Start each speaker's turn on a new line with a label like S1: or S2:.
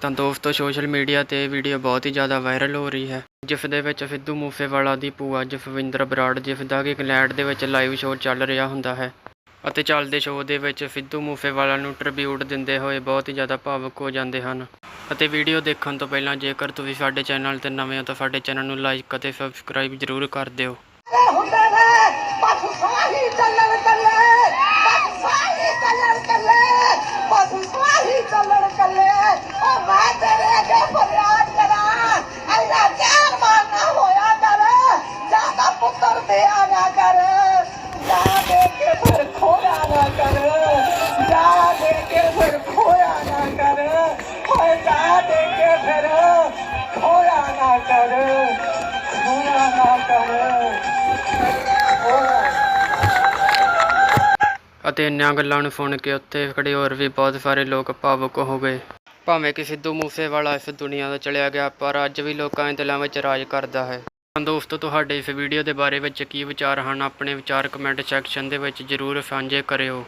S1: ਤਾਂ ਦੋਸਤੋ, social media ਤੇ ਵੀਡੀਓ ਬਹੁਤ ਹੀ ਜ਼ਿਆਦਾ ਵਾਇਰਲ ਹੋ ਰਹੀ ਹੈ। ਜਿਸ ਦੇ ਵਿੱਚ ਸਿੱਧੂ ਮੂਸੇਵਾਲਾ ਦੀ ਭੂਆ ਜਸਵਿੰਦਰ ਬਰਾੜ ਜਿਸ ਦਾ ਕਿ ਇੰਗਲੈਂਡ ਦੇ ਵਿੱਚ ਲਾਈਵ ਸ਼ੋਅ ਚੱਲ ਰਿਹਾ ਹੁੰਦਾ ਹੈ ਅਤੇ ਚੱਲਦੇ ਸ਼ੋਅ ਦੇ ਵਿੱਚ ਸਿੱਧੂ ਮੂਸੇਵਾਲਾ ਨੂੰ ਟ੍ਰਿਬਿਊਟ ਦਿੰਦੇ ਹੋਏ ਬਹੁਤ ਹੀ ਜ਼ਿਆਦਾ ਭਾਵੁਕ ਹੋ ਜਾਂਦੇ ਹਨ। ਅਤੇ ਵੀਡੀਓ ਦੇਖਣ ਤੋਂ ਪਹਿਲਾਂ ਜੇਕਰ ਤੁਸੀਂ ਸਾਡੇ ਚੈਨਲ ਤੇ ਨਵੇਂ ਹੋ ਤਾਂ ਸਾਡੇ ਚੈਨਲ ਨੂੰ ਲਾਈਕ ਅਤੇ ਸਬਸਕ੍ਰਾਈਬ ਜ਼ਰੂਰ ਕਰ ਦਿਓ।
S2: ਪੁੱਤਰ ਨਾ ਕਰ। ਜਾ ਦੇ ਕੇ ਫਿਰ ਖੋਇਆ ਨਾ ਕਰ। ਜਾ ਦੇ ਕੇ ਫਿਰ ਖੋਇਆ ਨਾ ਕਰ। ਓਏ ਜਾ ਦੇ ਕੇ ਫਿਰ ਖੋਇਆ ਨਾ ਕਰ। ਖੋਇਆ ਨਾ ਕਰ।
S1: ਅਤੇ ਇੰਨੀਆਂ ਗੱਲਾਂ ਨੂੰ ਸੁਣ ਕੇ ਉੱਥੇ ਖੜੇ ਹੋਰ ਵੀ ਬਹੁਤ ਸਾਰੇ ਲੋਕ ਭਾਵੁਕ ਹੋ ਗਏ। ਭਾਵੇਂ ਕਿ ਸਿੱਧੂ ਮੂਸੇਵਾਲਾ ਇਸ ਦੁਨੀਆ ਤੋਂ ਚਲਿਆ ਗਿਆ, ਪਰ ਅੱਜ ਵੀ ਲੋਕਾਂ ਦੇ ਦਿਲਾਂ ਵਿੱਚ ਰਾਜ ਕਰਦਾ ਹੈ। ਦੋਸਤੋ, ਤੁਹਾਡੇ ਇਸ ਵੀਡੀਓ ਦੇ ਬਾਰੇ ਵਿੱਚ ਕੀ ਵਿਚਾਰ ਹਨ? ਆਪਣੇ ਵਿਚਾਰ ਕਮੈਂਟ ਸੈਕਸ਼ਨ ਦੇ ਵਿੱਚ ਜ਼ਰੂਰ ਸਾਂਝੇ ਕਰਿਓ।